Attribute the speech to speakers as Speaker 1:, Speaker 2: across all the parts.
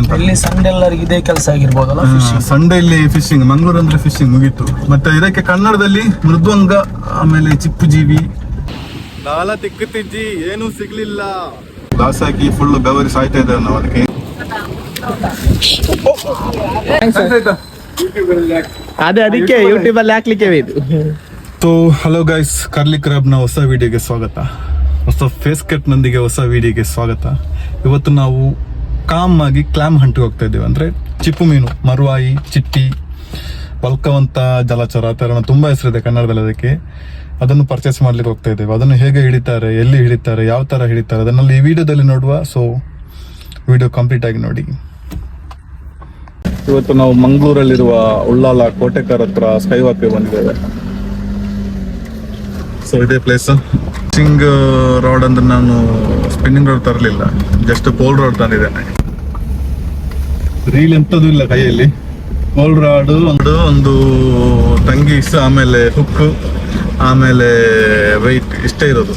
Speaker 1: ಅಂತ
Speaker 2: ಇಲ್ಲಿ ಸಂಡೆ ಎಲ್ಲರಿಗೆ ಇದೇ ಕೆಲಸ ಆಗಿರ್ಬೋದಲ್ಲ ಫಿಶಿಂಗ್
Speaker 1: ಸಂಡೇ ಇಲ್ಲಿ ಫಿಶಿಂಗ್ ಮಂಗಳೂರು ಅಂದ್ರೆ ಫಿಶಿಂಗ್ ಮುಗೀತು. ಮತ್ತೆ ಇದಕ್ಕೆ ಕನ್ನಡದಲ್ಲಿ ಮೃದ್ವಂಗ ಆಮೇಲೆ ಚಿಪ್ಪು ಜೀವಿ ಲಾಲ ತಿಕ್ಕುತ್ತಿಜ್ಜಿ ಏನು ಸಿಗ್ಲಿಲ್ಲ. ಲಾಸ್ ಆಗಿ ಫುಲ್ ಬೆವರಿ ಸಾಯ್ತಾ ಇದ್ದಾರೆ ನಾವು ಅದಕ್ಕೆ.
Speaker 2: ಅದೇ ಅದಕ್ಕೆ ಯೂಟ್ಯೂಬ್ ಅಲ್ಲಿ ಹಾಕ್ಲಿಕ್ಕೆ ಇದು.
Speaker 1: ಸೊ ಹಲೋ ಗೈಸ್ ಕರ್ಲಿ ಕ್ರಬ್ನ ಹೊಸ ವಿಡಿಯೋಗೆ ಸ್ವಾಗತ. ಹೊಸ ಫೇಸ್ ಕಟ್ ನೊಂದಿಗೆ ಹೊಸ ವಿಡಿಯೋಗೆ ಸ್ವಾಗತ. ಇವತ್ತು ನಾವು ಕಾಮ್ ಆಗಿ ಕ್ಲಾಮ್ ಹಂಟಿ ಹೋಗ್ತಾ ಇದ್ದೀವಿ. ಅಂದ್ರೆ ಚಿಪ್ಪು ಮೀನು ಮರುವಾಯಿ ಚಿಟ್ಟಿ ಬಲ್ಕವಂತ ಜಲಚರ ಆ ಥರ ತುಂಬಾ ಹೆಸರಿದೆ ಕನ್ನಡದಲ್ಲಿ ಅದಕ್ಕೆ. ಅದನ್ನು ಪರ್ಚೇಸ್ ಮಾಡ್ಲಿಕ್ಕೆ ಹೋಗ್ತಾ ಇದ್ದೇವೆ. ಅದನ್ನು ಹೇಗೆ ಹಿಡಿತಾರೆ ಎಲ್ಲಿ ಹಿಡಿತಾರೆ ಯಾವ ತರ ಹಿಡಿತಾರೆ ಅದನ್ನೆಲ್ಲ ಈ ವಿಡಿಯೋದಲ್ಲಿ ನೋಡುವ ಸೊ ವಿಡಿಯೋ ಕಂಪ್ಲೀಟ್ ಆಗಿ ನೋಡಿ. ಇವತ್ತು ನಾವು ಮಂಗಳೂರಲ್ಲಿರುವ ಉಳ್ಳಾಲ ಕೋಟೆಕರ್ ಹತ್ರ ಸ್ಕೈ ವಾಕ್ಗೆ ಬಂದಿದ್ದೇವೆ. ಸೊ ಇದೇ ಪ್ಲೇಸ್ ಫಿಶಿಂಗ್ ರಾಡ್ ಅಂದ್ರೆ ನಾನು ಸ್ಪಿನ್ನಿಂಗ್ ರಾಡ್ ತರಲಿಲ್ಲ. ಜಸ್ಟ್ ಪೋಲ್ ರಾಡ್ ತಂದಿದ್ದೇನೆ ರೀಲ್ ಎಂತದೂ ಇಲ್ಲ ಕೈಯಲ್ಲಿ. ಪೋಲ್ ರಾಡು ಒಂದು ಒಂದು ತಂಗೀಸ್ ಆಮೇಲೆ ಹುಕ್ ಆಮೇಲೆ ವೈಟ್ ಇಷ್ಟೇ ಇರೋದು.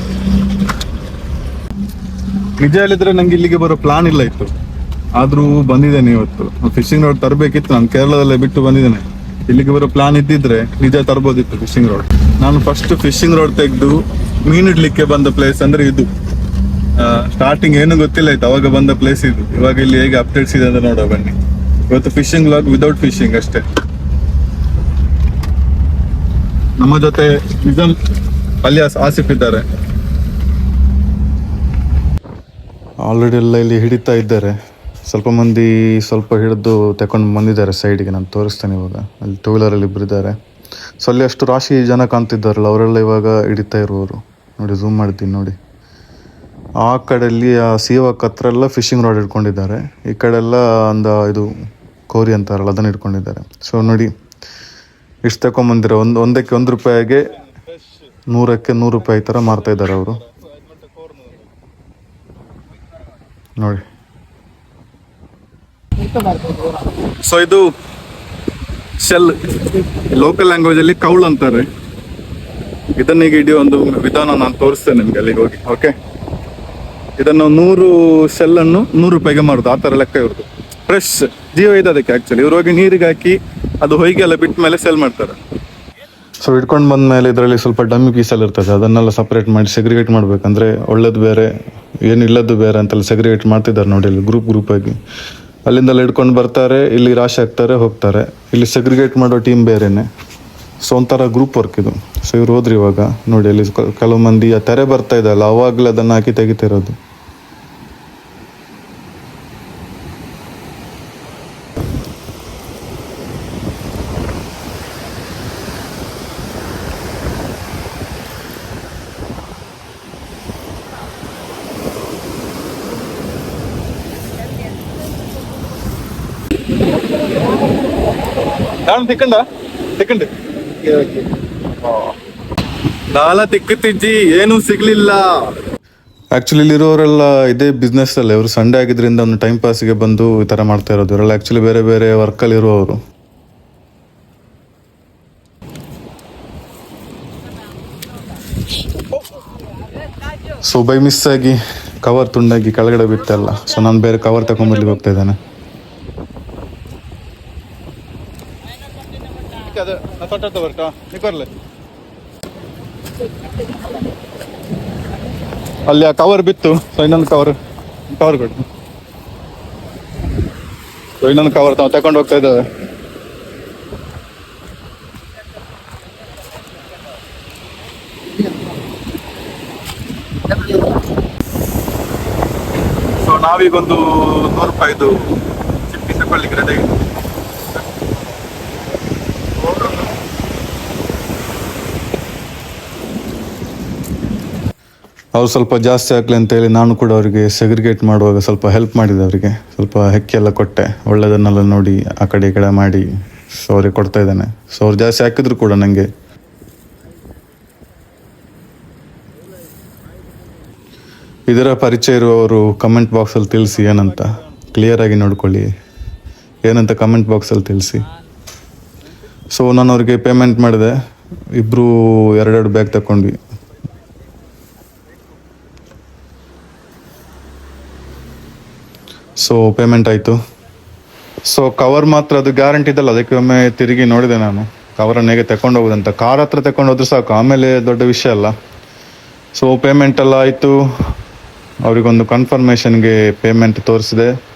Speaker 1: ನಿಜ ಹೇಳಿದ್ರೆ ನಂಗೆ ಇಲ್ಲಿಗೆ ಬರೋ ಪ್ಲಾನ್ ಇಲ್ಲ ಇತ್ತು. ಆದರೂ ಬಂದಿದ್ದೇನೆ ಇವತ್ತು. ಫಿಶಿಂಗ್ ರಾಡ್ ತರಬೇಕಿತ್ತು. ನಾನು ಕೇರಳದಲ್ಲೇ ಬಿಟ್ಟು ಬಂದಿದ್ದೇನೆ. ಇಲ್ಲಿಗೆ ಬರೋ ಪ್ಲಾನ್ ಇದ್ದಿದ್ರೆ ನಿಜ ತರ್ಬೋದಿತ್ತು ಫಿಶಿಂಗ್ ರಾಡ್ ನಾನು ಫಸ್ಟ್ ಫಿಶಿಂಗ್ ರಾಡ್ ತೆಗೆದು ಮೀನಿಡ್ಲಿಕ್ಕೆ ಬಂದ ಪ್ಲೇಸ್ ಅಂದ್ರೆ ಇದು. ಸ್ಟಾರ್ಟಿಂಗ್ ಏನು ಗೊತ್ತಿಲ್ಲ ಆಯ್ತು, ಅವಾಗ ಬಂದ ಪ್ಲೇಸ್ ಇದು. ಇವಾಗ ಇಲ್ಲಿ ಹೇಗೆ ಅಪ್ಡೇಟ್ಸ್ ಇದೆ ಅಂತ ನೋಡುವ ಬನ್ನಿ. ಇವತ್ತು ಫಿಶಿಂಗ್ ಲಾಗ್ ವಿದೌಟ್ ಫಿಶಿಂಗ್ ಅಷ್ಟೇ. ನಮ್ಮ ಜೊತೆ ನಿಜಾಮ್ ಅಲಿಯಾಸ್ ಆಸಿಫ್ ಇದ್ದಾರೆ. ಆಲ್ರೆಡಿ ಎಲ್ಲ ಇಲ್ಲಿ ಹಿಡಿತಾ ಇದ್ದಾರೆ. ಸ್ವಲ್ಪ ಮಂದಿ ಸ್ವಲ್ಪ ಹಿಡಿದು ತಗೊಂಡು ಬಂದಿದ್ದಾರೆ ಸೈಡ್ಗೆ ನಾನು ತೋರಿಸ್ತೇನೆ ಇವಾಗ. ಅಲ್ಲಿ ಟೂ ವೀಲರಲ್ಲಿ ಇಬ್ಬರಿದ್ದಾರೆ ಸೊ ಅಲ್ಲಿ ಅಷ್ಟು ರಾಶಿ ಜನ ಕಾಣ್ತಿದ್ದಾರಲ್ಲ, ಅವರೆಲ್ಲ ಇವಾಗ ಹಿಡಿತಾ ಇರುವವರು ನೋಡಿ ಝೂಮ್ ಮಾಡ್ತೀನಿ ನೋಡಿ. ಆ ಕಡೆಯಲ್ಲಿ ಆ ಸೀವಕ್ ಹತ್ರ ಎಲ್ಲ ಫಿಶಿಂಗ್ ರಾಡ್ ಇಟ್ಕೊಂಡಿದ್ದಾರೆ. ಈ ಕಡೆ ಎಲ್ಲ ಒಂದು ಇದು ಕೋರಿ ಅಂತಾರಲ್ಲ ಅದನ್ನು ಇಟ್ಕೊಂಡಿದ್ದಾರೆ. ಸೊ ನೋಡಿ, ಇಷ್ಟು ತಗೊಂಬಂದಿರೋ ಒಂದು, ಒಂದಕ್ಕೆ ಒಂದು ರೂಪಾಯಿಗೆ ನೂರಕ್ಕೆ ನೂರು ರೂಪಾಯಿ ಥರ ಮಾರ್ತಾ ಇದ್ದಾರೆ ಅವರು. ನೋಡಿ. ಸೊ ಇದು ಶೆಲ್ ಲೋಕಲ್ ಲ್ಯಾಂಗ್ವೇಜಲ್ಲಿ ಕೌಳ್ ಅಂತಾರೆ. ಇದನ್ನ ಈಗ ಹಿಡಿಯೋ ಒಂದು ವಿಧಾನ ನಾನು ತೋರಿಸ್ತೇನೆ ನಿಮ್ಗೆ ಅಲ್ಲಿಗೆ ಹೋಗಿ. ಓಕೆ ಇದನ್ನು ನೂರು ಸೆಲ್ಲನ್ನು ನೂರು ರೂಪಾಯಿಗೆ ಮಾರುದು. ಆ ಥರ ಲೆಕ್ಕ ಇವ್ರದ್ದು ಫ್ರೆಶ್ ಜೀವ ಇದೆ ಅದಕ್ಕೆ ಆಕ್ಚುಲಿ ಇವ್ರು ಹೋಗಿ ನೀರಿಗೆ ಹಾಕಿ ಅದು ಹೊಯ್ಗೆ ಎಲ್ಲ ಬಿಟ್ಟ ಮೇಲೆ ಸೆಲ್ ಮಾಡ್ತಾರೆ. ಸೊ ಇಟ್ಕೊಂಡು ಬಂದ ಮೇಲೆ ಇದರಲ್ಲಿ ಸ್ವಲ್ಪ ಡಮ್ಮಿ ಪೀಸಲ್ಲಿ ಇರ್ತದೆ. ಅದನ್ನೆಲ್ಲ ಸಪ್ರೇಟ್ ಮಾಡಿ ಸೆಗ್ರಿಗೇಟ್ ಮಾಡ್ಬೇಕಂದ್ರೆ ಒಳ್ಳೇದು ಬೇರೆ ಏನಿಲ್ಲದ್ದು ಬೇರೆ ಅಂತೆಲ್ಲ ಸೆಗ್ರಿಗೇಟ್ ಮಾಡ್ತಿದ್ದಾರೆ ನೋಡಿ ಇಲ್ಲಿ ಗ್ರೂಪ್ ಗ್ರೂಪ್ ಆಗಿ. ಅಲ್ಲಿಂದೆಲ್ಲ ಹಿಡ್ಕೊಂಡು ಬರ್ತಾರೆ, ಇಲ್ಲಿ ರಾಶಿ ಹಾಕ್ತಾರೆ ಹೋಗ್ತಾರೆ. ಇಲ್ಲಿ ಸೆಗ್ರಿಗೇಟ್ ಮಾಡೋ ಟೀಮ್ ಬೇರೆನೆ. ಸೊ ಒಂಥರ ಗ್ರೂಪ್ ವರ್ಕ್ ಇದು. ಸೊ ಇವ್ರು ಹೋದ್ರಿ ಇವಾಗ. ನೋಡಿ, ಅಲ್ಲಿ ಕೆಲವು ಮಂದಿ ಆ ತೆರೆ ಬರ್ತಾ ಇದೆ ಅಲ್ಲ ಅವಾಗಲೇ ಅದನ್ನು ಹಾಕಿ ತೆಗಿತಿರೋದು. ನಾನು ತಿಕ್ಕಂಡ ನಾಲ ತಿಕ್ಕುತ್ತಿಜ್ಜಿ ಏನೂ ಸಿಗ್ಲಿಲ್ಲ. ಆಕ್ಚುಲಿ ಇಲ್ಲಿರೋರೆಲ್ಲ ಇದೇ ಬಿಸ್ನೆಸ್ ಅಲ್ಲಿ. ಅವರು ಸಂಡೆ ಆಗಿದ್ರಿಂದ ಒಂದು ಟೈಮ್ ಪಾಸ್ಗೆ ಬಂದು ಈ ತರ ಮಾಡ್ತಾ ಇರೋದು. ಇವರೆಲ್ಲ ಆಕ್ಚುಲಿ ಬೇರೆ ಬೇರೆ ವರ್ಕಲ್ಲಿ ಇರುವವರು. ಸೊ ಬೈ ಮಿಸ್ ಆಗಿ ಕವರ್ ತುಂಡಾಗಿ ಕೆಳಗಡೆ ಬಿತ್ತಲ್ಲ ಸೊ ನಾನು ಬೇರೆ ಕವರ್ ತಗೊಂಡ್ಬರ್ಲಿಕ್ಕೆ ಹೋಗ್ತಾ ಇದ್ದೇನೆ. ಅಲ್ಲಿ ಆ ಕವರ್ ಬಿತ್ತು ಸೊ ಇನ್ನೊಂದು ಕವರ್ ಕವರ್ ಕೊಡು. ಸೊ ಇನ್ನೊಂದು ಕವರ್ ತಾವು ತಗೊಂಡು ಹೋಗ್ತಾ ಇದ್ದಾವೆ. ಸೊ ನಾವೀಗೊಂದು ನೂರು ರೂಪಾಯಿದು ಚಿಪ್ಪಿ ತಗೊಳ್ಳಿಕ್ಕೆ ರೆಡಿ ಅವ್ರು ಸ್ವಲ್ಪ ಜಾಸ್ತಿ ಆಗ್ಲಿ ಅಂತ ಹೇಳಿ ನಾನು ಕೂಡ ಅವರಿಗೆ ಸೆಗ್ರಿಗೇಟ್ ಮಾಡುವಾಗ ಸ್ವಲ್ಪ ಹೆಲ್ಪ್ ಮಾಡಿದೆ ಅವರಿಗೆ. ಸ್ವಲ್ಪ ಹೆಕ್ಕಿ ಎಲ್ಲ ಕೊಟ್ಟೆ. ಒಳ್ಳೆದನ್ನೆಲ್ಲ ನೋಡಿ ಆ ಕಡೆ ಈ ಕಡೆ ಮಾಡಿ ಸೊ ಅವ್ರಿಗೆ ಕೊಡ್ತಾ ಇದ್ದಾನೆ. ಸೊ ಅವ್ರು ಜಾಸ್ತಿ ಹಾಕಿದ್ರು ಕೂಡ ನನಗೆ ಇದರ ಪರಿಚಯ ಇರುವವರು ಕಮೆಂಟ್ ಬಾಕ್ಸಲ್ಲಿ ತಿಳಿಸಿ ಏನಂತ. ಕ್ಲಿಯರ್ ಆಗಿ ನೋಡ್ಕೊಳ್ಳಿ. ಏನಂತ ಕಮೆಂಟ್ ಬಾಕ್ಸಲ್ಲಿ ತಿಳಿಸಿ. ಸೊ ನಾನು ಅವ್ರಿಗೆ ಪೇಮೆಂಟ್ ಮಾಡಿದೆ. ಇಬ್ಬರು ಎರಡೆರಡು ಬ್ಯಾಗ್ ತಗೊಂಡ್ವಿ ಸೊ ಪೇಮೆಂಟ್ ಆಯಿತು. ಸೊ ಕವರ್ ಮಾತ್ರ ಅದು ಗ್ಯಾರಂಟಿ ಇದಲ್ಲ, ಅದಕ್ಕೆ ಒಮ್ಮೆ ತಿರುಗಿ ನೋಡಿದೆ ನಾನು. ಕವರನ್ನು ಹೇಗೆ ತಗೊಂಡು ಹೋಗುದಂತ. ಕಾರ್ ಹತ್ರ ತಗೊಂಡು ಹೋದ್ರೆ ಸಾಕು, ಆಮೇಲೆ ದೊಡ್ಡ ವಿಷಯ ಅಲ್ಲ. ಸೊ ಪೇಮೆಂಟ್ ಎಲ್ಲ ಆಯಿತು. ಅವರಿಗೊಂದು ಕನ್ಫರ್ಮೇಷನ್ಗೆ ಪೇಮೆಂಟ್ ತೋರಿಸಿದೆ.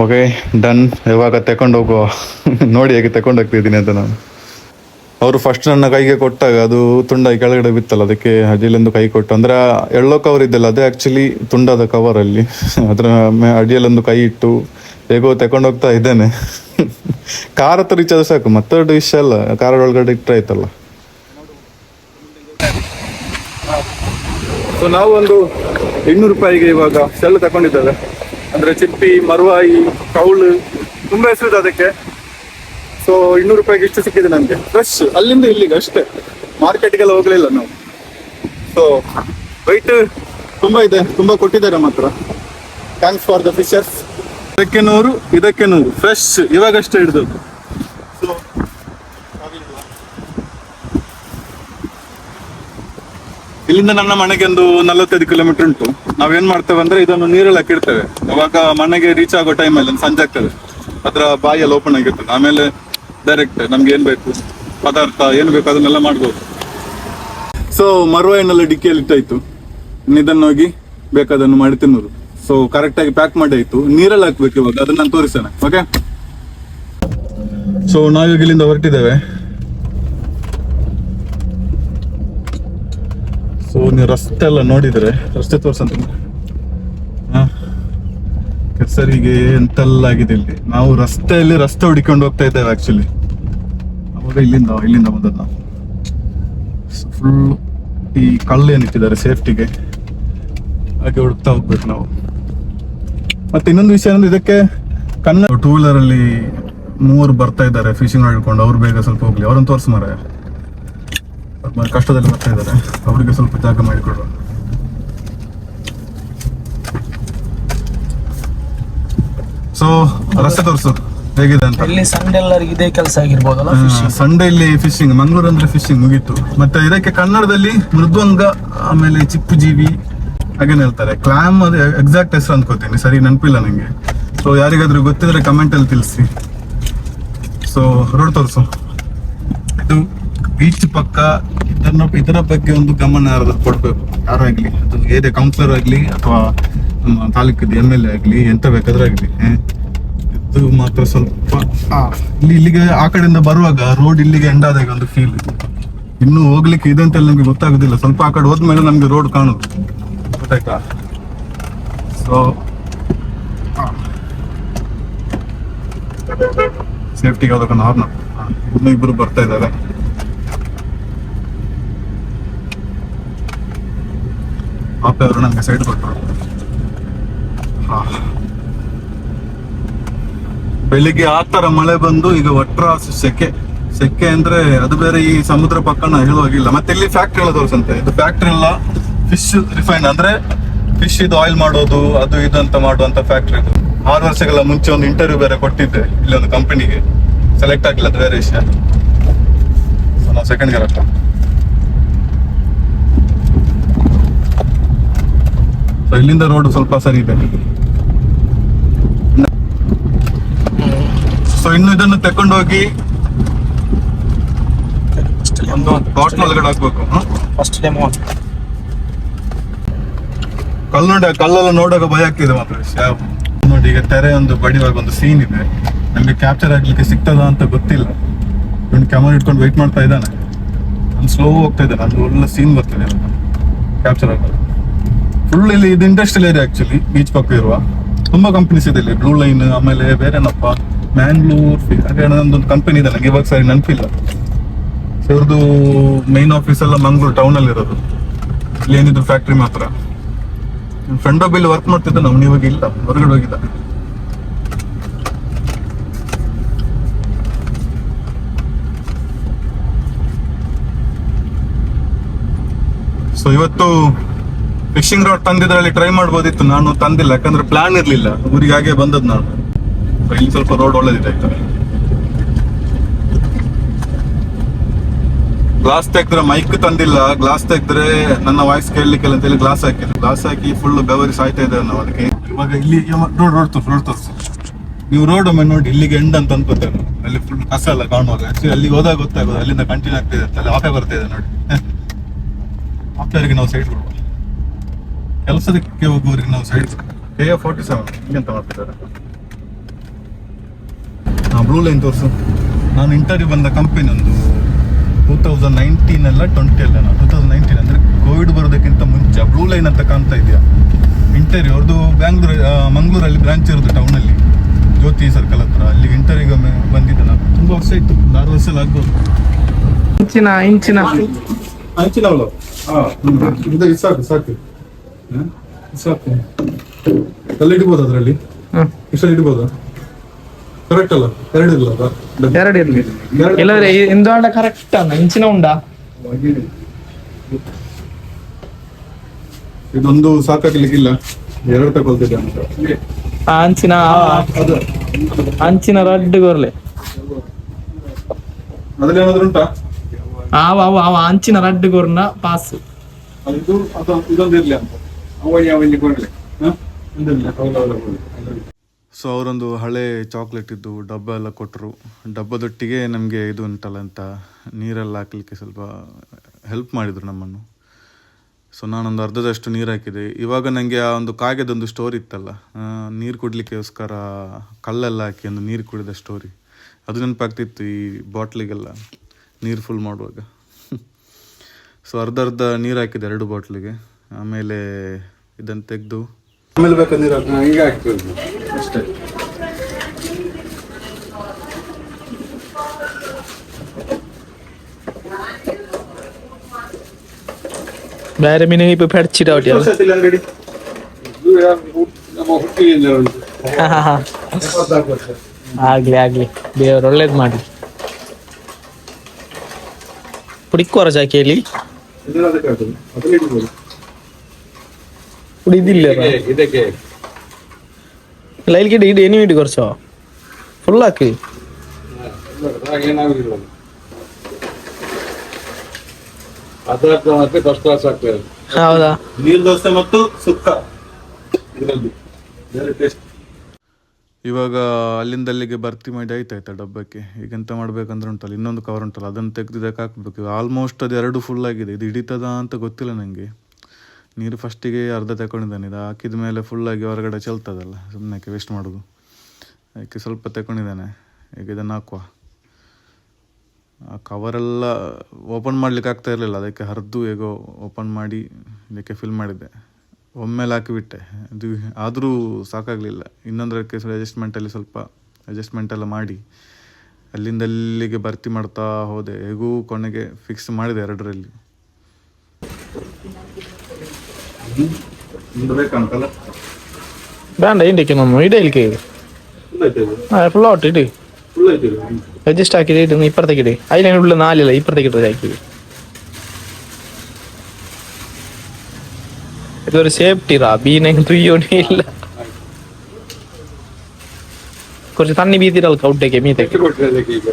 Speaker 1: ಓಕೆ ಡನ್ ಯಾವಾಗ ತಗೊಂಡು ಹೋಗುವ? ನೋಡಿ ಹೇಗೆ ತಗೊಂಡು ಹೋಗ್ತಿದ್ದೀನಿ ಅಂತ ನಾನು. ಅವರು ಫಸ್ಟ್ ನನ್ನ ಕೈಗೆ ಕೊಟ್ಟಾಗ ಅದು ತುಂಡ ಕೆಳಗಡೆ ಬಿತ್ತಲ್ಲ, ಅದಕ್ಕೆ ಅಡಿಯಲ್ಲೊಂದು ಕೈ ಕೊಟ್ಟು, ಅಂದ್ರೆ ಎಳ್ಳೋ ಕವರ್ ಇದೆಯಲ್ಲ ಅದೇ ಆಕ್ಚುಲಿ ತುಂಡಾದ ಕವರ್ ಅಲ್ಲಿ. ಅದರ ಮೇ- ಅಡಿಯಲ್ಲೊಂದು ಕೈ ಇಟ್ಟು ಹೇಗೋ ತಗೊಂಡು ಹೋಗ್ತಾ ಇದ್ದೇನೆ. ಕಾರ್ ಹತ್ರ ರೀಚ್ ಸಾಕು, ಮತ್ತೊಂದು ವಿಷಯ ಅಲ್ಲ ಕಾರ್ ಒಳಗಡೆ ಇಟ್ಟರೆ ಆಯ್ತಲ್ಲ. ಸೊ ನಾವು ಒಂದು ಇನ್ನೂರು ರೂಪಾಯಿಗೆ ಇವಾಗ ಸೆಲ್ ತಗೊಂಡಿದ್ದೇವೆ. ಅಂದ್ರೆ ಚಿಪ್ಪಿ ಮರುವಾಯಿ ಕೌಳು ತುಂಬಾ ಹೆಸರಿದೆ ಅದಕ್ಕೆ. ಸೊ ಇನ್ನೂರು ರೂಪಾಯಿಗೆ ಇಷ್ಟು ಸಿಕ್ಕಿದೆ ನಮಗೆ? ಫ್ರೆಶ್ ಅಲ್ಲಿಂದ ಇಲ್ಲಿಗೆ ಅಷ್ಟೇ. ಮಾರ್ಕೆಟ್ಗೆಲ್ಲ ಹೋಗ್ಲಿಲ್ಲ ನಾವು. ಸೊ ವೈಟ್ ತುಂಬಾ ಇದೆ. ತುಂಬಾ ಕೊಟ್ಟಿದ್ದಾರೆ ಮಾತ್ರ ಥ್ಯಾಂಕ್ಸ್ ಫಾರ್ ದ ಫಿಶರ್ಸ್ ಇದಕ್ಕೆ ನೂರು ಇದಕ್ಕೆ ನೂರು. ಫ್ರೆಶ್ ಇವಾಗಷ್ಟೇ ಹಿಡಿದು. ಸೊ ಇಲ್ಲಿಂದ ನನ್ನ ಮನೆಗೆ ಒಂದು ನಲವತ್ತೈದು ಕಿಲೋಮೀಟರ್ ಉಂಟು. ನಾವೇನ್ ಮಾಡ್ತೇವೆ ಅಂದ್ರೆ ಇದನ್ನು ನೀರಲ್ಲಿ ಹಾಕಿಡ್ತೇವೆ ಅವಾಗ ಮನೆಗೆ ರೀಚ್ ಆಗೋ ಟೈಮಲ್ಲಿ ಸಂಜೆ ಆಗ್ತದೆ. ಅದರ ಬಾಯಲ್ಲಿ ಓಪನ್ ಆಗಿರ್ತದೆ. ಆಮೇಲೆ ಡೈರೆಕ್ಟ್ ನಮ್ಗೆ ಏನ್ ಬೇಕು? ಪದಾರ್ಥ, ಏನ್ ಬೇಕು ಅದನ್ನೆಲ್ಲ ಮಾಡ್ಬೋದು. ಸೊ ಮರುವಾಯಿನೆಲ್ಲ ಡಿಕ್ಕಿಯಲ್ಲಿ ಇಟ್ಟಾಯ್ತು. ನಿಧನ್ ಹೋಗಿ ಬೇಕಾದನ್ನು ಮಾಡಿ ತಿನ್ನೋದು. ಸೊ ಕರೆಕ್ಟ್ ಆಗಿ ಪ್ಯಾಕ್ ಮಾಡಿ ಆಯ್ತು. ನೀರಲ್ಲಿ ಹಾಕ್ಬೇಕು ಇವಾಗ, ಅದನ್ನ ನಾನು ತೋರಿಸೋಣ ಓಕೆ ಸೊ ನಾವೀಗ ಇಲ್ಲಿಂದ ಹೊರಟಿದ್ದೇವೆ. ಸೊ ನೀವು ರಸ್ತೆ ಎಲ್ಲ ನೋಡಿದ್ರೆ, ರಸ್ತೆ ತೋರ್ಸಂತ. ಕೆಸರಿಗೆ ಎಂತೆಲ್ಲ ಆಗಿದೆ ಇಲ್ಲಿ. ನಾವು ರಸ್ತೆಯಲ್ಲಿ ರಸ್ತೆ ಹುಡಿಕೊಂಡು ಹೋಗ್ತಾ ಇದ್ದೇವೆ ಆಕ್ಚುಲಿ ಅವಾಗ ಇಲ್ಲಿಂದ ಇಲ್ಲಿಂದ ಬಂದದ್ದು ನಾವು. ಫುಲ್ ಈ ಕಳ್ಳ ಏನಿಟ್ಟಿದ್ದಾರೆ ಸೇಫ್ಟಿಗೆ. ಹಾಗೆ ಹುಡುಕ್ತಾ ಹೋಗ್ಬೇಕು ನಾವು. ಮತ್ತೆ ಇನ್ನೊಂದು ವಿಷಯ ಅಂದ್ರೆ ಇದಕ್ಕೆ ಕನ್ನಡ ಟೂ ವೀಲರ್ ಅಲ್ಲಿ ಮೂವರು ಬರ್ತಾ ಇದ್ದಾರೆ ಫಿಶಿಂಗ್ ಹಿಡ್ಕೊಂಡು. ಅವ್ರು ಬೇಗ ಸ್ವಲ್ಪ ಹೋಗ್ಲಿ. ಅವ್ರನ್ನ ತೋರಿಸ್ ಮಾರ ಕಷ್ಟದಲ್ಲಿ ಬರ್ತಾ ಇದ್ದಾರೆ. ಅವ್ರಿಗೆ ಸ್ವಲ್ಪ ಜಾಗ ಮಾಡಿಕೊಡುವ ಸೊ ರಸ್ತೆ ತೋರಿಸು. ಹೇಗಿದೆ ಅಂತ?
Speaker 2: ಇಲ್ಲಿ ಸಂಡೇ ಎಲ್ಲರಿಗೆ ಇದೇ ಕೆಲಸ ಆಗಿರ್ಬೋದಲ್ಲ
Speaker 1: ಸಂಡೆ ಇಲ್ಲಿ ಫಿಶಿಂಗ್ ಮಂಗಳೂರು ಅಂದ್ರೆ ಫಿಶಿಂಗ್ ಮುಗೀತು. ಮತ್ತೆ ಇದಕ್ಕೆ ಕನ್ನಡದಲ್ಲಿ ಮೃದ್ವಂಗ ಆಮೇಲೆ ಚಿಪ್ಪು ಜೀವಿ ಹಾಗೇನೆ ಹೇಳ್ತಾರೆ. ಕ್ಲಾಮ್ ಅದು ಎಕ್ಸಾಕ್ಟ್ ಹೆಸರು ಅನ್ಕೋತೀನಿ ಸರಿ ನೆನಪಿಲ್ಲ ನಂಗೆ. ಸೊ ಯಾರಿಗಾದ್ರೂ ಗೊತ್ತಿದ್ರೆ ಕಮೆಂಟ್ ಅಲ್ಲಿ ತಿಳಿಸಿ. ಸೊ ರೋಡ್ ತೋರಿಸು. ಇದು ಬೀಚ್ ಪಕ್ಕ ಇದನ್ನ ಇದರ ಬಗ್ಗೆ ಒಂದು ಗಮನ ಯಾರಾದ್ರೂ ಕೊಡ್ಬೇಕು? ಯಾರಾಗ್ಲಿ? ಅದು ಏರಿಯಾ ಕೌನ್ಸಿಲರ್ ಆಗ್ಲಿ ಅಥವಾ ನಮ್ಮ ತಾಲೂಕಿದ ಎಂ ಎಲ್ ಎ ಆಗ್ಲಿ, ಎಂತ ಬೇಕಾದ್ರೂ ಆಗ್ಲಿ ಇದು ಮಾತ್ರ ಸ್ವಲ್ಪ ಇಲ್ಲಿ ಇಲ್ಲಿಗೆ ಆ ಕಡೆಯಿಂದ ಬರುವಾಗ ರೋಡ್ ಇಲ್ಲಿಗೆ ಎಂಡ್ ಆದಾಗ ಒಂದು ಫೀಲ್ ಇನ್ನು ಹೋಗ್ಲಿಕ್ಕೆ ಇದೆ ಅಂತ ನಮ್ಗೆ ಗೊತ್ತಾಗುದಿಲ್ಲ. ಸ್ವಲ್ಪ ಆ ಕಡೆ ಹೋದ್ಮೇಲೆ ನಮ್ಗೆ ರೋಡ್ ಕಾಣುದು. ಗೊತ್ತಾಯ್ತಾ? ಸೊ ಸೇಫ್ಟಿಗೆ ಯಾವ್ದಕ್ಕೊಂದು ನಾರ್ಮಲ್ ಇನ್ನು ಇಬ್ರು ಬರ್ತಾ ಇದ್ದಾರೆ. ಆಪೆ ಅವರು ನಮ್ಗೆ ಸೈಡ್ ಕೊಟ್ಟರು ಬೆಳಿಗ್ಗೆ ಆ ತರ ಮಳೆ ಬಂದು ಈಗ ಒಟ್ರಾಸು ಸೆಕೆ. ಸೆಕೆ ಅಂದ್ರೆ ಅದು ಬೇರೆ ಈ ಸಮುದ್ರ ಪಕ್ಕನ ಹೇಳುವಾಗಿಲ್ಲ ಮತ್ತೆ ಇಲ್ಲಿ ಫ್ಯಾಕ್ಟ್ರಿ ಎಲ್ಲ ತೋರಿಸಂತೆ. ಇದು ಫ್ಯಾಕ್ಟ್ರಿ ಎಲ್ಲ ಫಿಶ್ ರಿಫೈನ್ ಅಂದ್ರೆ ಫಿಶ್ ಇದು ಆಯಿಲ್ ಮಾಡೋದು, ಅದು ಇದು ಅಂತ ಮಾಡುವಂತ ಫ್ಯಾಕ್ಟ್ರಿ ಇದು. ಆರು ವರ್ಷಗಳ ಮುಂಚೆ ಒಂದು ಇಂಟರ್ವ್ಯೂ ಬೇರೆ ಕೊಟ್ಟಿದ್ದೆ ಇಲ್ಲಿ ಒಂದು ಕಂಪನಿಗೆ ಸೆಲೆಕ್ಟ್ ಆಗಿಲ್ಲ ಅದು ಬೇರೆ ವಿಷಯ. ನಾವು ಸೆಕೆಂಡ್ ಗೇರ್ ಸೊ ಇಲ್ಲಿಂದ ರೋಡ್ ಸ್ವಲ್ಪ ಸರಿ ಇದೆ. ಸೊ ಇನ್ನು ಇದನ್ನು ತಕೊಂಡೋಗಿ ಒಂದು ಬಾಟ್ಲ್ ಒಳಗಡೆ ಹಾಕ್ಬೇಕು.
Speaker 2: ಫಸ್ಟ್ ಟೈಮ್
Speaker 1: ಕಲ್ಲು ನೋಡಿ ಕಲ್ಲೆಲ್ಲ ನೋಡೋಕೆ ಭಯ ಆಗ್ತಿದೆ ಮಾತ್ರ. ನೋಡಿ ಈಗ ತೆರೆ ಒಂದು ಬಡಿವಾಗ ಒಂದು ಸೀನ್ ಇದೆ. ನಮ್ಗೆ ಕ್ಯಾಪ್ಚರ್ ಆಗ್ಲಿಕ್ಕೆ ಸಿಗ್ತದ ಅಂತ ಗೊತ್ತಿಲ್ಲ. ಇವನು ಕ್ಯಾಮರಾ ಇಟ್ಕೊಂಡು ವೆಯ್ಟ್ ಮಾಡ್ತಾ ಇದ್ದಾನೆ. ನಾನು ಸ್ಲೋ ಹೋಗ್ತಾ ಇದ್ದಾನೆ. ಅದು ಒಳ್ಳೆ ಸೀನ್ ಬರ್ತಿದೆ ಕ್ಯಾಪ್ಚರ್ ಆಗೋದು. ಫುಲ್ ಇಲ್ಲಿ ಇದು ಇಂಡಸ್ಟ್ರಿಯಲ್ ಏರಿಯಾ ಆಕ್ಚುಲಿ ಬೀಚ್ ಪಕ್ಕ ಇರುವ. ತುಂಬಾ ಕಂಪ್ನೀಸ್ ಇದೆ ಇಲ್ಲಿ. ಬ್ಲೂ ಲೈನ್ ಆಮೇಲೆ ಬೇರೆನಪ್ಪ? ಮ್ಯಾಂಗ್ಳೂರ್ ಅದೇ ನಂದೊಂದು ಕಂಪನಿ ಇದೆ ನನಗೆ ಇವಾಗ ಸರಿ ನೆನಪಿಲ್ಲ. ಸೊ ಇವ್ರದ್ದು ಮೈನ್ ಆಫೀಸ್ ಎಲ್ಲ ಮಂಗ್ಳೂರ್ ಟೌನ್ ಅಲ್ಲಿ ಇರೋದು. ಇಲ್ಲಿ ಏನಿದ್ರು ಫ್ಯಾಕ್ಟ್ರಿ ಮಾತ್ರ. ಫ್ರೆಂಡ್ ಒಬ್ಬ ಇಲ್ಲಿ ವರ್ಕ್ ಮಾಡ್ತಿದ್ದ ನಾವು ಇವಾಗ ಇಲ್ಲ. ಹೊರಗಡೆ ಹೋಗಿದ್ದ. ಸೊ ಇವತ್ತು ಫಿಶಿಂಗ್ ರಾಡ್ ತಂದಿದ್ರಲ್ಲಿ ಟ್ರೈ ಮಾಡ್ಬೋದಿತ್ತು. ನಾನು ತಂದಿಲ್ಲ, ಯಾಕಂದ್ರೆ ಪ್ಲಾನ್ ಇರಲಿಲ್ಲ. ಊರಿಗೆ ಹಾಗೆ ಬಂದದ್ ನಾನು. ಇಲ್ಲಿ ಸ್ವಲ್ಪ ರೋಡ್ ಒಳ್ಳೇದಿದೆ ಆಯ್ತಾ ಗ್ಲಾಸ್ ತೆಗ್ದ್ರೆ ಮೈಕ್ ತಂದಿಲ್ಲ ಗ್ಲಾಸ್ ತೆಗ್ದ್ರೆ ನನ್ನ ವಾಯ್ಸ್ ಕೇಳಲಿಕ್ಕೆಲ್ಲ ಅಂತೇಳಿ ಗ್ಲಾಸ್ ಹಾಕಿದ್ರು. ಗ್ಲಾಸ್ ಹಾಕಿ ಫುಲ್ ಬೆವರಿ ಸಾಯ್ತಾ ಇದೆ ನಾವು ಅದಕ್ಕೆ. ಇವಾಗ ಇಲ್ಲಿ ರೋಡ್ ರೋಡ್ ತೋರ್ಸು ರೋಡ್ ತೋರ್ಸು. ನೀವು ರೋಡ್ ಒಮ್ಮೆ ನೋಡಿ, ಇಲ್ಲಿಗೆ ಎಂಡ್ ಅಂತ ಅನ್ಕೋತೇವೆ ನಾವು. ಅಲ್ಲಿ ಫುಲ್ ಕಸ ಎಲ್ಲ ಕಾಣುವಾಗ. ಆಕ್ಚುಲಿ ಅಲ್ಲಿ ಹೋದಾಗ ಗೊತ್ತಾಗೋದು, ಅಲ್ಲಿಂದ ಕಂಟಿನ್ಯೂ ಆಗ್ತಿದೆ ಅಂತ. ಅಲ್ಲಿ ಆಫೇ ಬರ್ತಾ ಇದೆ ನೋಡಿ. ಆಫ್ಟರ್ಗೆ ನಾವು ಸೈಡ್ ಕೊಡುವ. ಕೆಲಸದಕ್ಕೆ ಹೋಗುವವರಿಗೆ ನಾವು side K A forty seven ಎಂತ ಮಾಡ್ತಿದ್ದಾರೆ. ಹಾ ಬ್ಲೂ ಲೈನ್ ತೋರಿಸು. ನಾನು ಇಂಟರ್ವ್ಯೂ ಬಂದ ಕಂಪನಿ ಒಂದು ಟೂ ತೌಸಂಡ್ ನೈನ್ಟೀನ್ ಅಲ್ಲ ಟ್ವೆಂಟಿ ಅಲ್ಲ ಟೂ ತೌಸಂಡ್ ನೈನ್ಟೀನ್ ಅಂದರೆ ಕೋವಿಡ್ ಬರೋದಕ್ಕಿಂತ ಮುಂಚೆ ಬ್ಲೂ ಲೈನ್ ಅಂತ ಕಾಣ್ತಾ ಇದೆಯಾ? ಇಂಟರ್ವ್ಯೂ ಅವ್ರದ್ದು ಬ್ಯಾಂಗ್ಳೂರ್ ಮಂಗ್ಳೂರಲ್ಲಿ ಬ್ರಾಂಚ್ ಇರೋದು ಟೌನಲ್ಲಿ ಜ್ಯೋತಿ ಸರ್ಕಲ್ ಹತ್ರ. ಅಲ್ಲಿಗೆ ಇಂಟರ್ವ್ಯೂಗೆ ಒಮ್ಮೆ ಬಂದಿದ್ದೆ ನಾನು. ತುಂಬ ವರ್ಷ ಇತ್ತು ಒಂದು ಆರು ವರ್ಷ ಎಲ್ಲ ಆಗ್ಬೋದು.
Speaker 2: ಇಂಚಿನ ಇಂಚಿನ.
Speaker 1: ಇಂಚಿನ ಅವಳು. ಹಾಂ ಇದು ಸಾಕು ಸಾಕು. ಸಾಕು. ಎಲ್ಲ ಇಡ್ಬೋದು ಅದರಲ್ಲಿ? ಇಷ್ಟಲ್ಲಿ ಇಡ್ಬೋದಾ ಕರೆಕ್ಟ್ ಅಲ್ಲ. ಎರಡು ಇಲ್ಲ ಅಲ್ವಾ?
Speaker 2: ಎರಡು ಇರ್ಲಿ
Speaker 1: ಎರಡು
Speaker 2: ಇಲ್ಲದ್ರೆ ಇಂದಾಡ ಕರೆಕ್ಟ್ ಅನ್ನ ಇಂಚಿನ ಉಂಡಾ?
Speaker 1: ಇದೊಂದು ಸಾಕಾಗ್ಲಿಕ್ಕಿಲ್ಲ. ಎರಡು ತಗೊಳ್ತಿದ್ದೆ
Speaker 2: ಅಂಚಿನ ಅಂಚಿನ ರಡ್ಡು ಗೊರ್ಲೆ
Speaker 1: ಅದ್ರಲ್ಲಿ ಉಂಟಾ?
Speaker 2: ಆವ ಅವ ಅವ ಅಂಚಿನ ರಡ್ಡು ಗೊರ್ನ ಪಾಸ್
Speaker 1: ಅದು ಇದು ಇದೊಂದು ಇರ್ಲಿ ಅಂತ ಅವಳಿ ಅವಳಿ ಕೊಡ್ಲಿ ಸೊ ಅವರೊಂದು ಹಳೆ ಚಾಕ್ಲೇಟ್ ಇದ್ದು ಡಬ್ಬ ಎಲ್ಲ ಕೊಟ್ಟರು ಡಬ್ಬದೊಟ್ಟಿಗೆ ನಮಗೆ ಇದು ಉಂಟಲ್ಲ ಅಂತ ನೀರೆಲ್ಲ ಹಾಕಲಿಕ್ಕೆ ಸ್ವಲ್ಪ ಹೆಲ್ಪ್ ಮಾಡಿದರು ನಮ್ಮನ್ನು. ಸೊ ನಾನೊಂದು ಅರ್ಧದಷ್ಟು ನೀರು ಹಾಕಿದೆ. ಇವಾಗ ನನಗೆ ಆ ಒಂದು ಕಾಗೆದೊಂದು ಸ್ಟೋರಿ ಇತ್ತಲ್ಲ ನೀರು ಕುಡಲಿಕ್ಕೋಸ್ಕರ ಕಲ್ಲೆಲ್ಲ ಹಾಕಿ ಒಂದು ನೀರು ಕುಡಿದ ಸ್ಟೋರಿ ಅದು ನೆನಪಾಗ್ತಿತ್ತು ಈ ಬಾಟ್ಲಿಗೆಲ್ಲ ನೀರು ಫುಲ್ ಮಾಡುವಾಗ. ಸೊ ಅರ್ಧ ಅರ್ಧ ನೀರು ಹಾಕಿದೆ ಎರಡು ಬಾಟ್ಲಿಗೆ ಆಮೇಲೆ ಇದನ್ನು ತೆಗೆದು. ಆಮೇಲೆ ಬೇಕಾದ ನೀರು
Speaker 3: ಈಗ ಆಗ್ತದೆ
Speaker 1: ಅಷ್ಟೇ
Speaker 2: ಬೇರೆ ಮೀನು ಇಪ್ಪ ಪೆಡ್ಚಿಟ ಒಟ್ಟಿ ಅಲ್ಲ
Speaker 1: ಅಂಗಡಿ
Speaker 3: ಇದು ಯಾರು ಹುಟ್- ನಮ್ಮ ಹುಟ್ಟಿನಿಂದ ಉಂಟು ಇಪ್ಪತ್ನಾಲ್ಕು ವರ್ಷ
Speaker 2: ಆಗ್ಲಿ ಆಗ್ಲಿ ದೇವ್ರು ಒಳ್ಳೇದ್ ಮಾಡಿ ಪುಡಿಕ್ಕೋರ ಜಾಕಿಯಲ್ಲಿ
Speaker 1: ಇದನ್ನ ಅದಕ್ಕೆ ಹಾಕೋದು ಅದ್ರಲ್ಲಿ ಇಡ್ಬೋದು
Speaker 2: ಪುಡಿದಿಲ್ಲ
Speaker 3: ಇದಕ್ಕೆ- ಇದಕ್ಕೆ
Speaker 2: ಗಿಡ ಇಡಿ ಏನು ಇಡಿ ಕೊರ್ಸೋ. ಫುಲ್ ಹಾಕಿ.
Speaker 3: ಏನಾಗುದಿಲ್ಲ ಪದಾರ್ಥ ಮತ್ತೆ ಫಸ್ಟ್ ಕ್ಲಾಸ್ ಆಗ್ತದೆ
Speaker 2: ಹೌದಾ?
Speaker 1: ನೀರು ದೋಸೆ ಮತ್ತು ಸುಕ್ಕ. ಇದರಲ್ಲಿ. ಬೇರೆ ಟೇಸ್ಟ್ ಇವಾಗ ಅಲ್ಲಿಂದ ಅಲ್ಲಿಗೆ ಭರ್ತಿ ಮಾಡಿ ಆಯ್ತಾಯ್ತಾ ಡಬ್ಬಕ್ಕೆ? ಈಗ ಎಂತ ಮಾಡ್ಬೇಕಂದ್ರೆ ಉಂಟಲ್ಲ ಇನ್ನೊಂದು ಕವರ್ ಉಂಟಲ್ಲ ಅದನ್ನು ತೆಗೆದಿದ್ದಕ್ಕೆ ಹಾಕ್ಬೇಕು. ಆಲ್ಮೋಸ್ಟ್ ಅದು ಎರಡು ಫುಲ್ ಆಗಿದೆ. ಇದು ಹಿಡಿತದ ಅಂತ ಗೊತ್ತಿಲ್ಲ ನನಗೆ ನೀರು ಫಸ್ಟಿಗೆ ಅರ್ಧ ತಗೊಂಡಿದ್ದಾನೆ ಇದು ಹಾಕಿದ ಮೇಲೆ ಫುಲ್ಲಾಗಿ ಹೊರಗಡೆ ಚೆಲ್ತದಲ್ಲ ಸುಮ್ಮನೆ ವೇಸ್ಟ್ ಮಾಡೋದು. ಅದಕ್ಕೆ ಸ್ವಲ್ಪ ತಗೊಂಡಿದ್ದಾನೆ, ಈಗ ಇದನ್ನು ಹಾಕುವ. ಆ ಕವರೆಲ್ಲ ಓಪನ್ ಮಾಡ್ಲಿಕ್ಕೆ ಆಗ್ತಾ ಇರಲಿಲ್ಲ, ಅದಕ್ಕೆ ಹರಿದು ಹೇಗೋ ಓಪನ್ ಮಾಡಿ ಇದಕ್ಕೆ ಫಿಲ್ ಮಾಡಿದ್ದೆ. ಒಮ್ಮೆಲೆ ಹಾಕಿಬಿಟ್ಟೆ, ಅದು ಆದರೂ ಸಾಕಾಗಲಿಲ್ಲ. ಇನ್ನೊಂದಕ್ಕೆ ಅಡ್ಜಸ್ಟ್ಮೆಂಟಲ್ಲಿ ಸ್ವಲ್ಪ ಅಡ್ಜಸ್ಟ್ಮೆಂಟ್ ಎಲ್ಲ ಮಾಡಿ, ಅಲ್ಲಿಂದ ಅಲ್ಲಿಗೆ ಭರ್ತಿ ಮಾಡ್ತಾ ಹೋದೆ. ಹೇಗೂ ಕೊನೆಗೆ ಫಿಕ್ಸ್ ಮಾಡಿದೆ ಎರಡರಲ್ಲಿ. ಬೇಕಂತಲ್ಲ
Speaker 2: ಬೇಡ ಇಂಡಿಕೆ ನಮ್ಮ ಇಡ ಇಲ್ಕೆ ಫುಲ್ ಔಟ್ ಇಡಿ ಅಡ್ಜಸ್ಟ್ ಹಾಕಿಡಿ ಇಡು ಇಪ್ಪತ್ತಕ್ಕೆ ಇಡಿ ಐಲೈನ್ ಉಳ್ಳ ನಾಲಿಲ್ಲ ಇಪ್ಪತ್ತಕ್ಕೆ ಇಟ್ಟರೆ ಹಾಕಿಡಿ ഇതൊരു സേഫ്റ്റി റാ ബീനെ തുയ്യോണില്ല കുറച്ച് തണ്ണി ബീത്തിട്ട് ആൾക്ക് ഔട്ടേക്ക് മീത്തേക്ക്
Speaker 3: ಎಷ್ಟು ಕೊಟ್ಟರೆ ಅದಕ್ಕೆ ಈಗ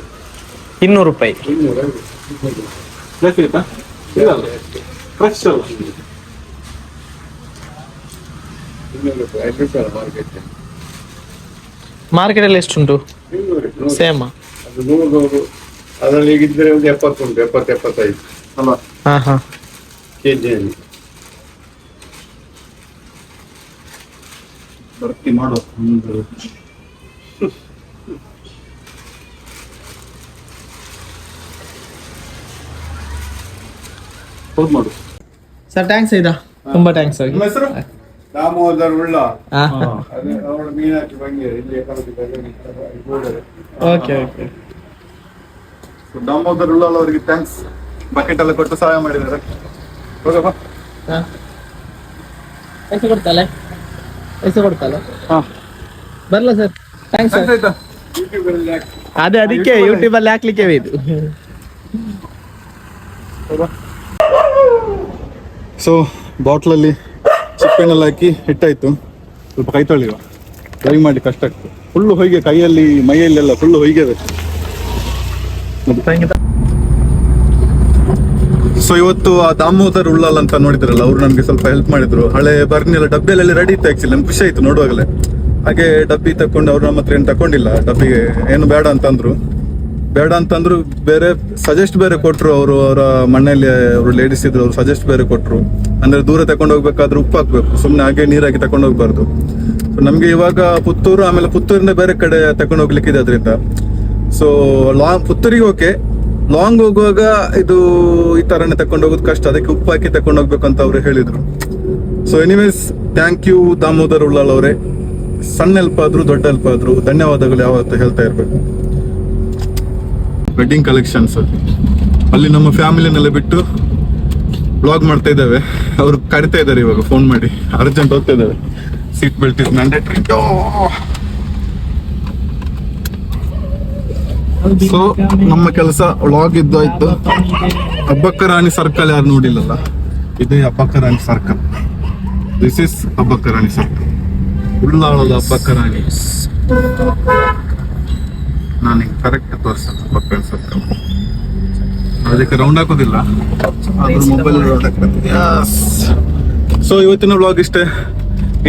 Speaker 2: ಇನ್ನೂರು ರೂಪಾಯಿ
Speaker 3: ಮಾರ್ಕೆಟ್
Speaker 2: ಅಲ್ಲಿ ಎಷ್ಟು
Speaker 3: ಉಂಟು ನೂರು.
Speaker 2: ಸೇಮ್
Speaker 3: ಅದು ನೂರು ನೂರು ಅದರಲ್ಲಿ ಈಗ ಇದ್ರೆ ಒಂದು ಎಪ್ಪತ್ತುಂಟು ಎಪ್ಪತ್ತು ಎಪ್ಪತ್ತೈದು
Speaker 1: ಅಲ್ಲ?
Speaker 2: ಹಾ ಹಾ.
Speaker 3: ಕೆ ಜಿಯಲ್ಲಿ
Speaker 1: ಭರ್ತಿ ಮಾಡೋ ಒಂದು ಮಾಡು.
Speaker 2: ಸರ್ ಥ್ಯಾಂಕ್ಸ್ ಆಯ್ತಾ ತುಂಬಾ ಥ್ಯಾಂಕ್ಸ್ ಆಗಿ
Speaker 1: ನಿಮ್ಮ ಹೆಸರು?
Speaker 3: ದಾಮೋದರ್ ಉಳ್ಳ ಅದೇ ಅವಳು ಮೀನಾಕ್ಷಿ ಬಂಗೇರಿ ಇಲ್ಲಿ
Speaker 2: ಓಕೆ ಓಕೆ.
Speaker 1: ದಾಮೋದರ್ ಉಳ್ಳ ಅವರಿಗೆ ಥ್ಯಾಂಕ್ಸ್ ಬಕೆಟ್ ಎಲ್ಲ ಕೊಟ್ಟು ಸಹಾಯ ಮಾಡಿದ್ದಾರೆ. ಹೋಗಪ್ಪ
Speaker 2: ಪೈಸೆ ಕೊಡ್ತಾಳೆ? ಪೈಸೆ ಕೊಡ್ತಾಳೆ?
Speaker 1: ಹಾ.
Speaker 2: ಬರಲ್ಲ ಸರ್. ಥ್ಯಾಂಕ್ಸ್ ಸರ್
Speaker 1: ಆಯ್ತಾ?
Speaker 3: ಯೂಟ್ಯೂಬಲ್ಲಿ
Speaker 2: ಅದೇ ಅದಕ್ಕೆ ಯೂಟ್ಯೂಬ್ ಅಲ್ಲಿ ಹಾಕ್ಲಿಕ್ಕೆ ಇದು.
Speaker 1: ಸೊ ಬಾಟ್ಲಲ್ಲಿ ಚಿಪ್ಪೆಣ್ಣೆಲ್ಲ ಹಾಕಿ ಹಿಟ್ಟಾಯ್ತು. ಸ್ವಲ್ಪ ಕೈ ತೊಳೆಯುವ ಡ್ರೈ ಮಾಡಿ ಕಷ್ಟ ಆಗ್ತದೆ. ಫುಲ್ಲು ಹೊಯ್ಗೆ ಕೈಯಲ್ಲಿ, ಮೈಯಲ್ಲೆಲ್ಲ ಫುಲ್ಲು ಹೊಯ್ಗೆ ಸೊ ಇವತ್ತು ಆ ದಾಮೋದರ್ ಉಳ್ಳಲ್ ಅಂತ ನೋಡಿದ್ರಲ್ಲ, ಅವ್ರು ನಮ್ಗೆ ಸ್ವಲ್ಪ ಹೆಲ್ಪ್ ಮಾಡಿದ್ರು. ಹಳೆ ಬರ್ನಿಲ್ಲ ಡಬ್ಬಿಯಲ್ಲಿ ರೆಡಿ ಇತ್ತು ಆಕ್ಚುಲಿ ನಮ್ಗೆ ಖುಷಿ ಆಯ್ತು ನೋಡುವಾಗಲೇ. ಹಾಗೆ ಡಬ್ಬಿ ತಕೊಂಡು ಅವ್ರು ನಮ್ಮ ಹತ್ರ ಏನು ತಕೊಂಡಿಲ್ಲ. ಡಬ್ಬಿಗೆ ಏನು ಬೇಡ ಅಂತಂದ್ರು ಬೇಡ ಅಂತಂದ್ರು ಬೇರೆ ಸಜೆಸ್ಟ್ ಬೇರೆ ಕೊಟ್ರು ಅವರು, ಅವರ ಮನೆಯಲ್ಲಿ ಅವರು ಲೇಡೀಸ್ ಇದ್ರು, ಅವರು ಸಜೆಸ್ಟ್ ಬೇರೆ ಕೊಟ್ರು. ಅಂದ್ರೆ ದೂರ ತಕೊಂಡು ಹೋಗ್ಬೇಕಾದ್ರೆ ಉಪ್ಪು ಹಾಕ್ಬೇಕು. ಸುಮ್ಮನೆ ಹಾಗೆ ನೀರಾಗಿ ತಕೊಂಡು ಹೋಗ್ಬಾರ್ದು. ಸೊ ನಮ್ಗೆ ಇವಾಗ ಪುತ್ತೂರು, ಆಮೇಲೆ ಪುತ್ತೂರಿಂದ ಬೇರೆ ಕಡೆ ತಕೊಂಡು ಹೋಗ್ಲಿಕ್ಕಿದೆ ಅದರಿಂದ. ಸೊ ಲಾಂಗ್ ಪುತ್ತೂರಿಗೆ ಓಕೆ ಲಾಂಗ್ ಹೋಗುವಾಗ ಇದು ಈ ಥರನೇ ತಕೊಂಡು ಹೋಗೋದು ಕಷ್ಟ. ಅದಕ್ಕೆ ಉಪ್ಪು ಹಾಕಿ ತಕೊಂಡು ಹೋಗ್ಬೇಕು ಅಂತ ಅವ್ರು ಹೇಳಿದರು. So anyways thank you Damodar ಅವರೇ. ಸಣ್ಣ ಹೆಲ್ಪ್ ಆದ್ರು ದೊಡ್ಡ ಹೆಲ್ಪ್ ಆದ್ರು ಧನ್ಯವಾದಗಳು ಯಾವತ್ತೂ ಹೇಳ್ತಾ ಇರ್ಬೇಕು. ವೆಡ್ಡಿಂಗ್ ಕಲೆಕ್ಷನ್ಸ್ ಅಲ್ಲಿ ನಮ್ಮ ಫ್ಯಾಮಿಲಿನೆಲ್ಲ ಬಿಟ್ಟು ಬ್ಲಾಗ್ ಮಾಡ್ತಾ ಇದ್ದಾವೆ. ಅವ್ರು ಕರಿತಾ ಇದ್ದಾರೆ ಇವಾಗ ಫೋನ್ ಮಾಡಿ. ಅರ್ಜೆಂಟ್ ಹೋಗ್ತಾ ಇದ್ದೇವೆ seat belt is mandatory so ನಮ್ಮ ಕೆಲಸ ವ್ಲಾಗ್ ಇದ್ದಾಯ್ತು ಅಬ್ಬಕ್ಕರಾಣಿ ಸರ್ಕಲ್ ಯಾರು ನೋಡಿಲ್ಲಲ್ಲ? ಇದೇ Abbakka Rani circle this is Abbakka Rani circle ಉಳ್ಳಾಳದ Abbakka Rani ನಾನು ಕರೆಕ್ಟ್ ತೋರಿಸ್ತೇನೆ. ಸರ್ಕಲ್ ಅದಕ್ಕೆ ರೌಂಡ್ ಹಾಕೋದಿಲ್ಲ. ಅದ್ರ ಮೊಬೈಲ್ ಸೊ ಇವತ್ತಿನ ವ್ಲಾಗ್ ಇಷ್ಟೇ.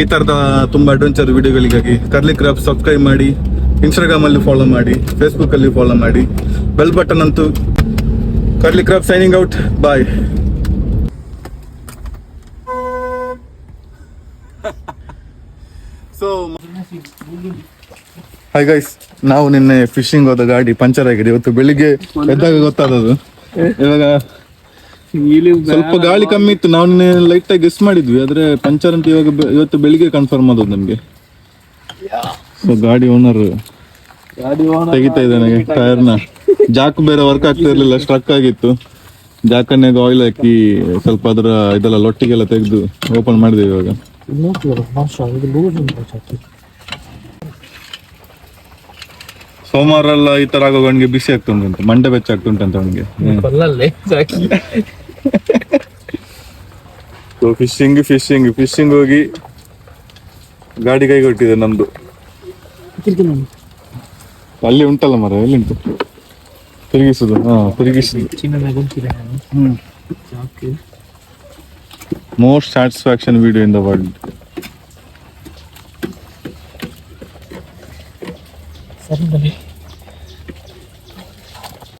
Speaker 1: ಈ ತರದ ತುಂಬಾ ಅಡ್ವೆಂಚರ್ ವಿಡಿಯೋಗಳಿಗಾಗಿ ಕರ್ಲಿ ಕ್ರಾಪ್ ಸಬ್ಸ್ಕ್ರೈಬ್ ಮಾಡಿ ಇನ್ಸ್ಟಾಗ್ರಾಮಲ್ಲಿ ಫಾಲೋ ಮಾಡಿ ಫೇಸ್ಬುಕ್ಕಲ್ಲಿ ಫಾಲೋ ಮಾಡಿ. ಬೆಲ್ ಬಟನ್ ಅಂತೂ curly crab signing out bye so hi guys ನಾವು ನಿನ್ನೆ ಫಿಶಿಂಗ್ ಹೋದ ಗಾಡಿ ಪಂಚರ್ ಆಗಿದೆ. ಇವತ್ತು ಬೆಳಿಗ್ಗೆ ಎದ್ದಾಗ ಗೊತ್ತಾದದು ಇವಾಗ ಸ್ವಲ್ಪ ಗಾಳಿ ಕಮ್ಮಿ ಇತ್ತು. ನಾವು ನಿನ್ನೆ ಲೈಟ್ ಆಗಿ ಗೆಸ್ ಮಾಡಿದ್ವಿ. ಆದ್ರೆ ಪಂಚರ್ ಅಂತ ಇವಾಗ ಇವತ್ತು ಬೆಳಿಗ್ಗೆ ಕನ್ಫರ್ಮ್ ಆದದ್ದು ನಮ್ಗೆ. ಸೊ ಗಾಡಿ ಓನರ್ ತೆಗಿತಾ ಇದ್ದಾನೆ ಟೈರ್ನ ಜಾಕ್ ಬೇರೆ ವರ್ಕ್ ಆಗ್ತಾ ಇರ್ಲಿಲ್ಲ ಸ್ಟ್ರಕ್ ಆಗಿತ್ತು. ಜಾಕನ್ಯಾಗ ಆಯಿಲ್ ಹಾಕಿ ಸ್ವಲ್ಪ ಅದರ ಇದೆಲ್ಲ ಲೊಟ್ಟಿಗೆಲ್ಲ ತೆಗೆದು ಓಪನ್ ಮಾಡಿದೆ ಇವಾಗ. ಸೋಮವಾರ ಎಲ್ಲ ಈ ತರ ಆಗೋ ಅವನಿಗೆ ಬಿಸಿ ಆಗ್ತುಂಟಂತೆ ಮಂಡೆ ಬೆಚ್ಚ ಆಗ್ತುಂಟಂತೆ ಅವನಿಗೆ.
Speaker 2: ಕೊಲ್ಲಲ್ಲೇ
Speaker 1: ಸೊ ಫಿಶಿಂಗ್ ಫಿಶಿಂಗ್ ಫಿಶಿಂಗ್ ಹೋಗಿ ಗಾಡಿ ಕೈ ಕೊಟ್ಟಿದೆ ನಮ್ದು. ಅಲ್ಲಿ ಉಂಟಲ್ಲ ಮರ ಎಲ್ಲಿ ಉಂಟು ತಿರುಗಿಸುದು ಹಾ ತಿರುಗಿಸುದು. Most satisfaction video in the world
Speaker 2: సరే